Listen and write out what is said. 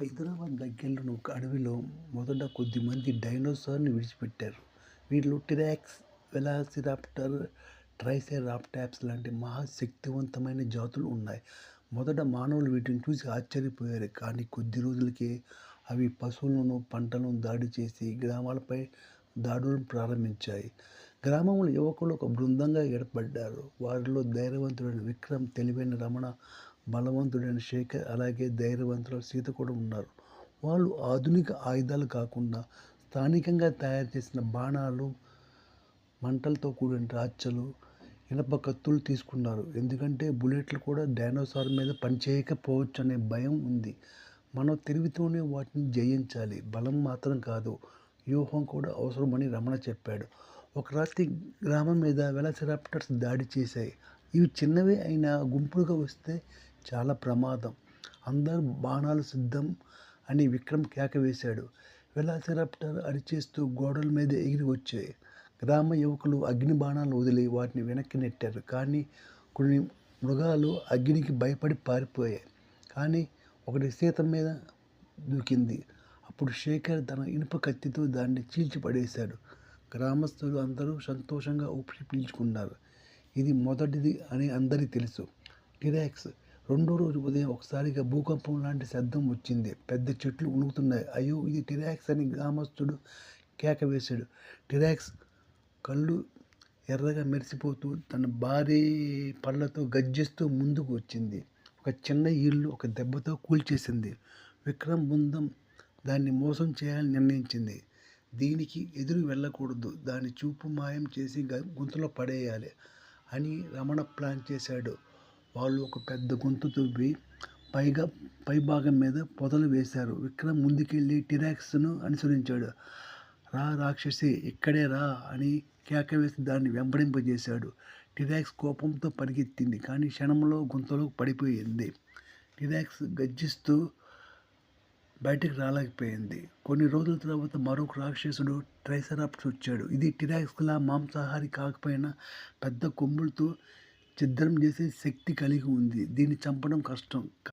హైదరాబాద్ దగ్గరలోని ఒక అడవిలో మొదట కొద్దిమంది డైనోసార్ని విడిచిపెట్టారు. వీళ్ళు టిరాక్స్, వెలాసిరాప్టర్, ట్రైసెరాప్టాప్స్ లాంటి మహా శక్తివంతమైన జాతులు ఉన్నాయి. మొదట మానవులు వీటిని చూసి ఆశ్చర్యపోయారు. కానీ కొద్ది రోజులకే అవి పశువులను, పంటలను దాడి చేసి గ్రామాలపై దాడులను ప్రారంభించాయి. గ్రామంలో యువకులు ఒక బృందంగా ఏర్పడ్డారు. వారిలో ధైర్యవంతుడైన విక్రమ్, తెలివైన రమణ, బలవంతుడైన శేఖర్, అలాగే ధైర్యవంతుల సీత కూడా ఉన్నారు. వాళ్ళు ఆధునిక ఆయుధాలు కాకుండా స్థానికంగా తయారు చేసిన బాణాలు, మంటలతో కూడిన టార్చులు, ఇనప కత్తులు తీసుకున్నారు. ఎందుకంటే బుల్లెట్లు కూడా డైనోసార్ మీద పనిచేయకపోవచ్చనే భయం ఉంది. మనం తెలివితోనే వాటిని జయించాలి. బలం మాత్రం కాదు, వ్యూహం కూడా అవసరమని రమణ చెప్పాడు. ఒక రాత్రి గ్రామం మీద వెలసిరాప్టర్స్ దాడి చేశాయి. ఇవి చిన్నవే అయినా గుంపులుగా వస్తే చాలా ప్రమాదం. అందరూ బాణాలు సిద్ధం అని విక్రమ్ కేక వేశాడు. వెలాసిరాప్టర్ అరిచేస్తూ గోడల మీద ఎగిరి వచ్చాయి. గ్రామ యువకులు అగ్ని బాణాలు వదిలి వాటిని వెనక్కి నెట్టారు. కానీ కొన్ని మృగాలు అగ్నికి భయపడి పారిపోయాయి. కానీ ఒకటి సీత మీద దూకింది. అప్పుడు శేఖర్ తన ఇనుప కత్తితో దాన్ని చీల్చి పడేశాడు. గ్రామస్తులు అందరూ సంతోషంగా ఊపిరి పీల్చుకున్నారు. ఇది మొదటిది అని అందరికీ తెలుసు. టిరాక్స్ రెండో రోజు ఉదయం ఒకసారిగా భూకంపం లాంటి శబ్దం వచ్చింది. పెద్ద చెట్లు ఉణుకుతున్నాయి అయ్యో ఇది టిరాక్స్ అని గ్రామస్తుడు కేక వేశాడు. టిరాక్స్ కళ్ళు ఎర్రగా మెరిసిపోతూ తన భారీ పళ్ళతో గర్జిస్తూ ముందుకు వచ్చింది. ఒక చిన్న ఇల్లు ఒక దెబ్బతో కూల్చేసింది. విక్రమ్ బృందం దాన్ని మోసం చేయాలని నిర్ణయించింది. దీనికి ఎదురు వెళ్ళకూడదు. దాని చూపు మాయం చేసి గుంతలో పడేయాలి అని రమణ ప్లాన్ చేశాడు. వాళ్ళు ఒక పెద్ద గొంతు తవ్వి పైగా పైభాగం మీద పొదలు వేశారు. విక్రమ్ ముందుకెళ్ళి టిరాక్స్ను అనుసరించాడు. రా రాక్షసి ఇక్కడే రా అని కేక వేసి దాన్ని వెంబడింపజేశాడు. టిరాక్స్ కోపంతో పరిగెత్తింది. కానీ క్షణంలో గుంతలో పడిపోయింది. టిరాక్స్ గర్జిస్తూ బయటకు రాలేకపోయింది. కొన్ని రోజుల తర్వాత మరొక రాక్షసుడు ట్రైసరాప్స్ వచ్చాడు. ఇది టిరాక్స్లా మాంసాహారి కాకపోయినా పెద్ద కొమ్ములతో ఛిద్రం చేసే శక్తి కలిగి ఉంది. దీన్ని చంపడం కష్టం.